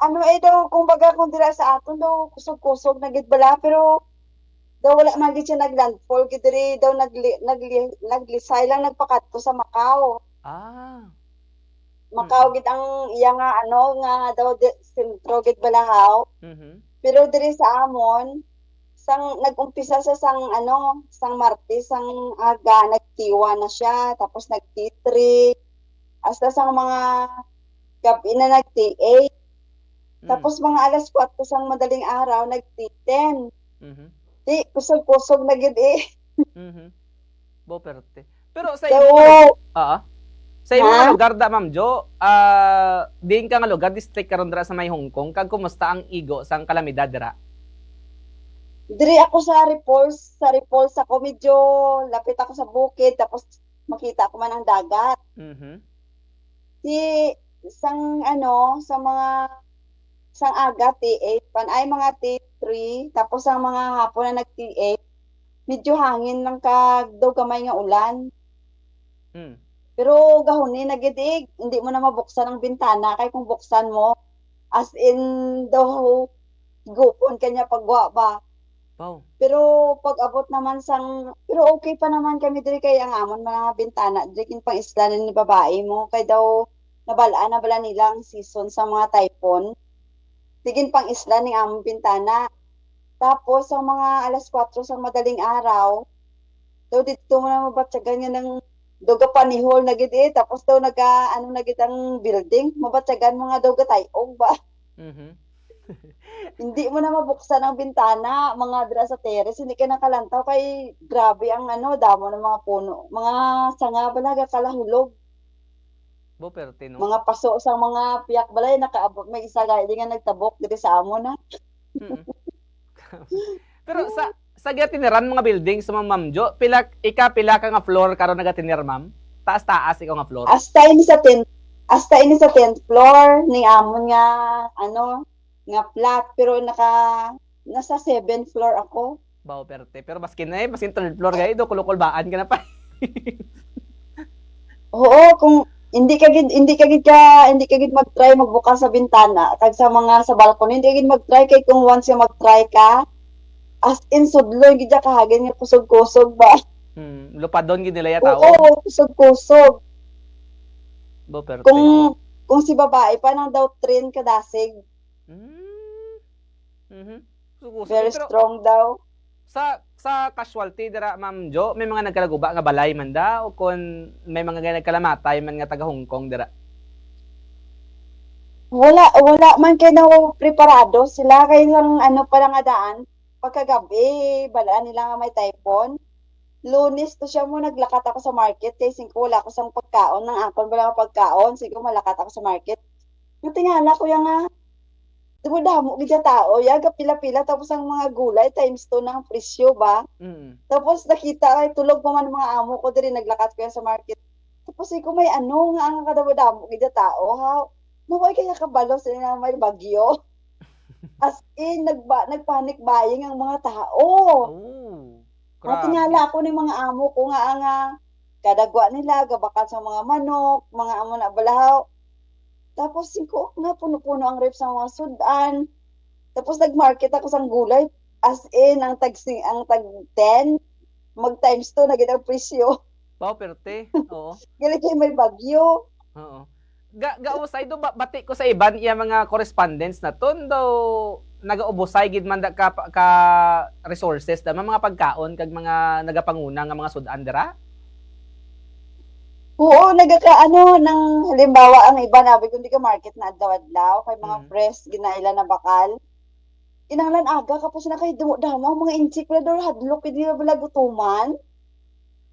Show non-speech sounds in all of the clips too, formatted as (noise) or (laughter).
ano eh daw, kumbaga kung dira sa aton daw, kusog-kusog na gid bala, pero daw wala man gid siya naglandfall, gid diri daw nagli, nagli, naglisay lang nagpakadto sa Macau. Ah. Macau gid ang iya nga ano nga daw di, sentro gid balahaw. Mhm. Pero diri sa amon, sang nag-umpisa sa sang ano, sang Martes, sang aga nagtiwa na siya, tapos nagti-3, hasta sang mga gabi na nagti-8, Mm. tapos mga alas 4 sang madaling araw nagti-10. Mhm. Di, kusog-kusog na gid eh. Mhm. Boperte. Pero sa So, ah sa imo Ha? nga lugar da Ma'am Jo, ah diin ka nga lugar district karon dira sa may Hong Kong kag kumusta ang igo sang kalamidad dira? diri ako sa Repulse, sa Repulse ako medyo lapit ako sa bukid, tapos makita ko man ang dagat. Mhm. Di, sang ano, sa mga sang aga T8 pan ay mga T3 tapos ang mga hapon na nag T8 medyo hangin lang kag daw gamay nga ulan. Mm. pero gahuni na gidig hindi mo na mabuksan ang bintana. Kay kung buksan mo as in daw gupon kanya pagwa ba. Wow. pero pag abot naman sang pero okay pa naman kami diri. Kay ang amon mga bintana diri kin pang isla ni babae mo. Kay daw nabalaan na bala nila ang season sa mga typhoon tigin pang isla ning among bintana. Tapos ang mga alas 4 sa madaling araw daw dito mo na mabatsagan niya ng doga panihol na gid eh. Tapos daw naga ano na gid ang building? Mabatsagan mga doga tayog ba? Mhm. (laughs) hindi mo na mabuksan ang bintana, mga dira sa terrace, hindi ka nakalantaw kay grabe ang ano, damo ng mga puno. Mga sanga balaga kalahulog, Boperte no. mga paso sa mga piyak balay nakaabot may isa gaya di nga nagtabok diri sa amo na. (laughs) Pero sa sa gatiniran mga building sa Ma'am Jo, pila ika pila ka nga floor karon nagatinir Ma'am? Taas taas ikaw nga floor. Hasta ini sa 10 hasta ini sa 10th floor ni amon nga ano nga flat pero naka nasa 7th floor ako. Bao perte. Pero baskin na eh, baskin third floor gay do kulukulbaan ka na pa. (laughs) Oo, kung hindi ka gid hindi ka gid ka hindi ka gid mag-try magbukas sa bintana kag sa mga sa balkon hindi ka gid mag-try kay kung once ka mag-try ka as in sudloy gid ka hagin nga kusog-kusog ba Hmm, lupadon gid nila ya tao. oo kusog-kusog Bao perte. kung kung si babae pa nang daw train ka dasig Mm. Mhm. Sukuso. very Pero strong daw sa sa casualty dira Ma'am Jo, may mga nagkalaguba nga balay man da o kun may mga nagkalamatay man nga taga Hong Kong dira. wala wala man kay daw preparado. Sila kay lang ano pa lang daan. Pagkagabi balaan nila nga may typhoon. Lunes to siya mo naglakat ako sa market. Kay singko wala ko sang pagkaon. Nang akon wala ko pagkaon. Singko malakat ako sa market. Yung tingala ko yung nga dumudamo gid tao yaga pila-pila tapos ang mga gulay times 2 ng presyo ba. Mm. Tapos nakita kay tulog pa man mga amo ko diri naglakat ko sa market. Tapos iko may ano nga ang kadamo gid tao ha. Naway kaya kabalo sila nga may bagyo. (laughs) As in nagba nagpanic buying ang mga tao. Oh. Grabe. Tingala ako ni mga amo ko nga nga kadagwa nila gabakan sa mga manok, mga amo na balahaw. Tapos singko nga puno-puno ang rep sa mga sudan. Tapos nag-market ako sang gulay as in ang tag ang tag 10 mag times 2 na ang presyo. Bao perte. Oo. (laughs) Gali kay may bagyo. Oo. Ga gausay do ba- bati ko sa iban iya mga correspondence na ton daw nagaubosay gid man ka, ka resources da mga pagkaon kag mga nagapanguna nga mga sudan dira. Oo, nagaka ano nang halimbawa ang iba nabi kung di ka market na adlaw-adlaw kay mga Mhm. fresh ginaila na bakal. Inanglan aga kapos na kay damo mga insik na daw hadlok hindi na bala gutuman.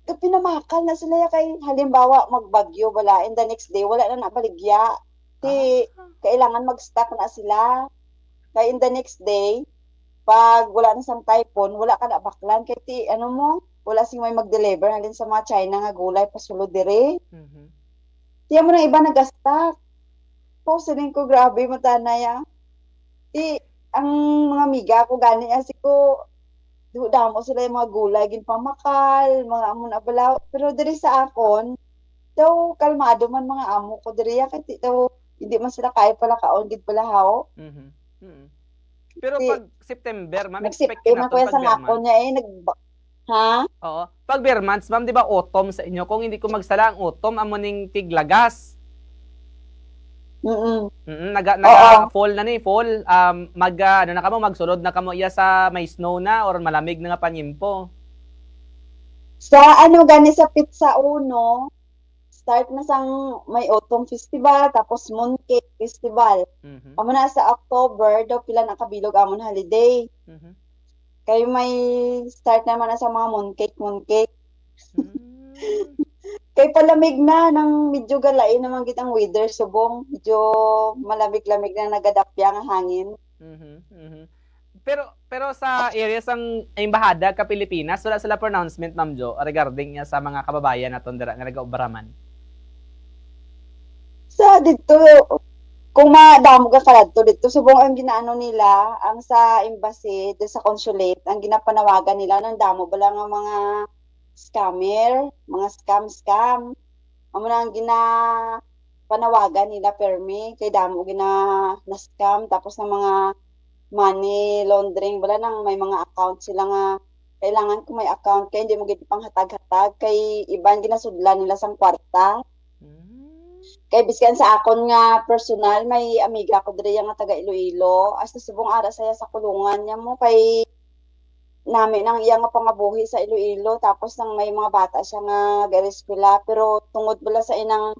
Kaya pinamakal na sila ya kay halimbawa magbagyo bala in the next day wala na nabaligya. Ti kailangan mag-stock na sila. Kaya in the next day pag wala na sang typhoon, wala ka na baklan kay ti ano mo, wala sing may mag-deliver halin sa mga China nga gulay pasulod dire. Mhm. Tiyan mo na iba nagastak. Post din ko, grabe, mata na ya. Di, ang mga miga ko, gani asi ko, damo sila yung mga gulay, ginpamakal, mga amo na balaw. Pero diri sa akon, daw kalmado man mga amo ko diri, ya, kaya daw hindi man sila kaya pala kaon gid balahaw. Mhm. Mhm. Pero Kasi pag September, ma'am, expect na kuya pag sa months. niya eh nag ha? Oo. Pag bear months, ma'am, di ba autumn sa inyo? Kung hindi ko magsala ang autumn, amo ning tiglagas. Mm. Mm, naga, naga fall na ni, fall. Um, mag, ah, ano na kamo, magsulod na kamo iya sa may snow na or malamig na nga panyimpo. Sa ano gani sa Pizza Uno, start na sang may autumn festival tapos mooncake festival. Mhm. Amo na sa October daw pila na kabilog amon holiday. Mhm. Kay may start naman na sa mga mooncake mooncake. (laughs) Mm. Kay palamig na nang medyo galain naman gitang weather subong, medyo malamig-lamig na nagadapya nga hangin. Mhm. Mhm. Pero pero sa area sang embahada ka Pilipinas, wala sila pronouncement Ma'am Jo regarding niya sa mga kababayan naton dira nga nagaobaraman. Sa dito kung madamo ka kadto dito subong ang ginaano nila ang sa embassy, sa consulate, ang ginapanawagan nila ng damo bala nga mga scammer, mga scam scam. Amo na ang gina panawagan nila permi kay damo gina na scam tapos ng mga money laundering bala nang may mga account sila nga kailangan ko may account kay hindi mo gid panghatag-hatag kay iban ginasudlan nila sang kwarta. Kay biskan sa akon nga personal may amiga ko diri nga taga Iloilo. As subong ara saya sa kulungan niya mo kay nami nang iya nga pangabuhi sa Iloilo. Tapos nang may mga bata siya nga gareskwela. Pero tungod bala sa inang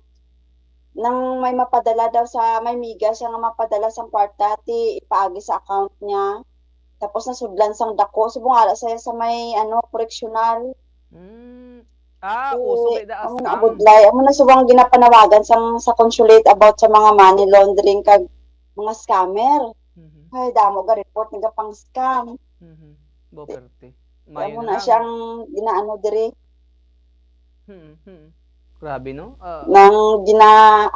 nang may mapadala daw sa may miga siya nga mapadala sang kwarta ti ipaagi sa account niya. Tapos nasudlan sang dako. Subong ara saya sa may ano correctional. Mm. Ah, uso ba da amo na scam? abudlay amo na subang ginapanawagan sang sa consulate about sa mga money laundering kag mga scammer Mhm. ay damo ga report nga pang scam Mhm. Boperte. Mayo na na siyang ginaano diri Hmm, hmm. Grabe no? Ah, nang gina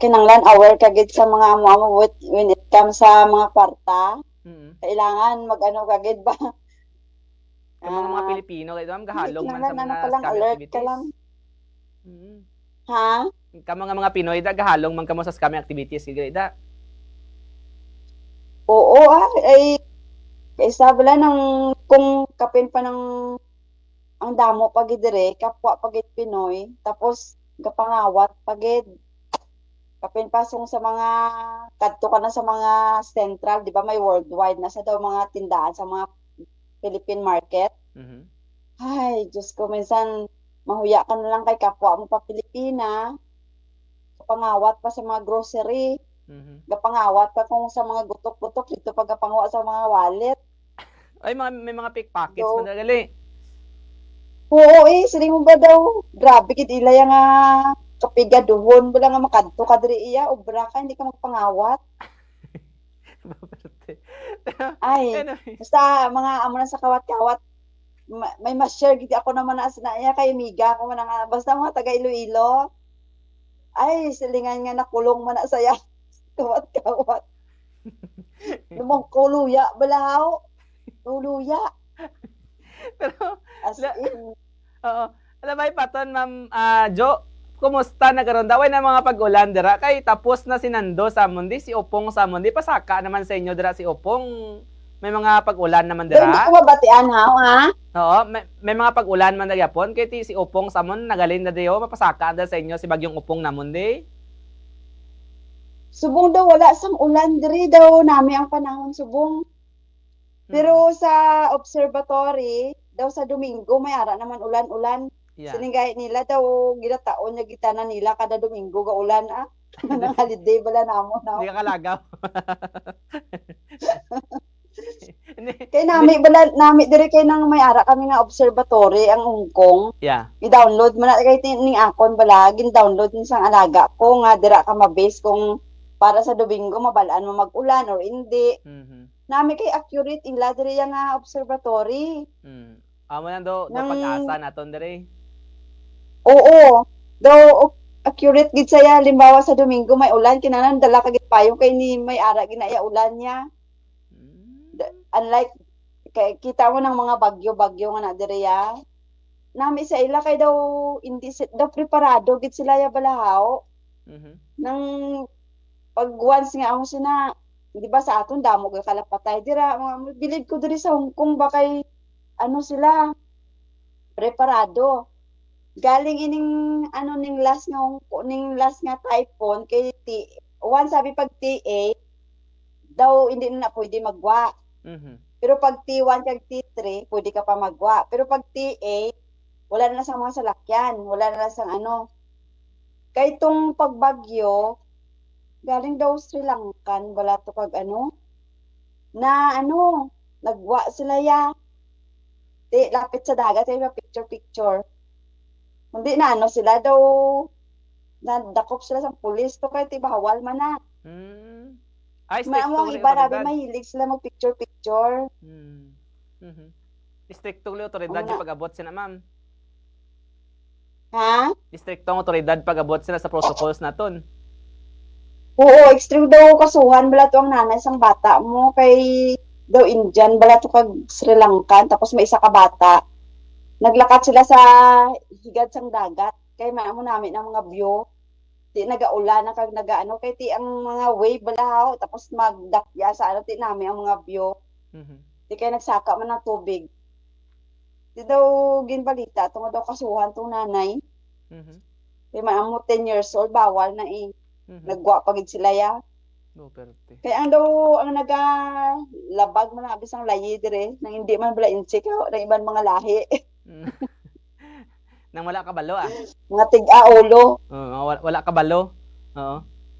kinanglan aware kagid sa mga amo-amo when it comes sa mga kwarta mhm. kailangan mag-ano kagid ba Sa mga mga Ah, Pilipino, kaya ma'am gahalong man sa mga scam activities. ka lang Mhm. ha Ka mga mga Pinoy da gahalong man kamo sa scam activities kaya da. Oo, ah, ay kaysa bala nang kung kapin pa ng ang damo pagid dire, kapwa pagid Pinoy, tapos gapangawat pagid. Kapin pasong sa mga kadto ka na sa mga central, di ba may worldwide na sa daw mga tindahan sa mga Philippine market. Mhm. Ay, Diyos ko, minsan mahuya ka na lang kay kapwa mo pa Pilipina. Kapangawat pa sa mga grocery Mhm. gapangawat pa kung sa mga gutok-gutok dito pagkapangawa sa mga wallet. Ay mga may mga pickpockets So, man gali. Oo eh, siling mo ba daw? Grabe kid ilay nga kapigaduhon bala nga makadto ka diri iya obra ka hindi ka magpangawat. (laughs) Boperte. (laughs) Ay, anyway. basta mga amo na sa kawat-kawat ma- may ma-share gid ako naman na na iya kay miga ko man nga basta mga taga Iloilo. Ay, silingan nga nakulong man na saya. (laughs) Kawat-kawat. (laughs) Lumang kuluya balahaw. Kuluya. Pero As La- in, Oo. Alam mo, paton, Ma'am ah, Jo, kumusta? Nagkaroon daw na mga pag-ulan dira. Kay tapos na si Nando sa mundi si Opong sa mundi. Pasaka naman sa inyo dira si Opong. May mga pag-ulan naman Pero dira ko mabatian ha, ha? oo may, may mga pag-ulan man na yapon kay ti si Opong sa mon nagalin na diyo. Mapasaka da sa inyo si bagyong Opong na mundi. Subong daw wala sang ulan diri daw. Nami ang panahon subong. Pero sa observatory daw sa Domingo may ara naman ulan-ulan. Yeah. Siningay nila daw gidataon nya gitana nila kada Domingo ga ulan ah. (laughs) Nang holiday bala namo na. hindi ka kalagaw. (laughs) Kay nami bala nami diri kay nang may ara kami nga observatory ang Ungkong. yeah I-download mo na kay ning akon bala gin-download ni sang alaga ko nga dira ka mabase kung para sa Domingo mabalaan mo mag-ulan or hindi. mhm Nami kay accurate ila diri nga observatory. mm amo na do, Nang- pag-asa naton diri Oo. Daw accurate gid saya limbawa sa Domingo may ulan kinanan dala ka gid payong kay ni may ara ginaya ulan niya. Mm. Da- Unlike kay kita mo ng mga bagyo-bagyo nga na diri ya. Nami sa ila kay daw hindi daw preparado gid sila ya balahaw mhm nang pag once nga ako sina, di ba sa aton damo ga kalapatay dira mga bilid ko diri sa Hong Kong ba kay ano sila preparado. Galing ining ano ning last nga ning last nga typhoon kay T once sabi pag TA daw hindi na pwede magwa. Mhm. Pero pag T1 kag T3, pwede ka pa magwa. Pero pag TA, wala na sa mga salakyan, wala na sa ano. Kay itong pagbagyo, galing daw Sri Lankan, wala to kag ano, na ano, nagwa sila ya. Di, lapit sa dagat, ay picture picture. Hindi na ano sila daw, nadakop sila sa pulis to kay tibawal man na. Mm. Ay, May uli iba rabi mahilig sila mag picture picture. Mm. Mhm. Stricto uli otoridad yung na. pag-abot sila, ma'am. Ha? Stricto ang otoridad pag-abot sila sa protocols naton. Oo, extreme daw kasuhan bala to ang nanay sang bata mo kay daw Indian bala to kag Sri Lankan tapos may isa ka bata. Naglakat sila sa higad sang dagat kay maamo namin ang mga view. Di nagaulan na kag nagaano kay ti ang mga wave bala haw, tapos magdakya sa ano ti namin ang mga view. Mhm. Di kay nagsaka man ng tubig. Di daw ginbalita tungod daw kasuhan tong nanay. Mhm. Kay maamo 10 years old bawal na eh. Mhm. Nagwa pagid sila ya. No, perte. Kaya ang daw ang naga labag man abis ang layi dire nang hindi man bala insik ng ibang mga lahi. (laughs) Mm. (laughs) Nang wala ka balo ah. mga tig-aulo. Oo, wala, wala ka balo. Oo.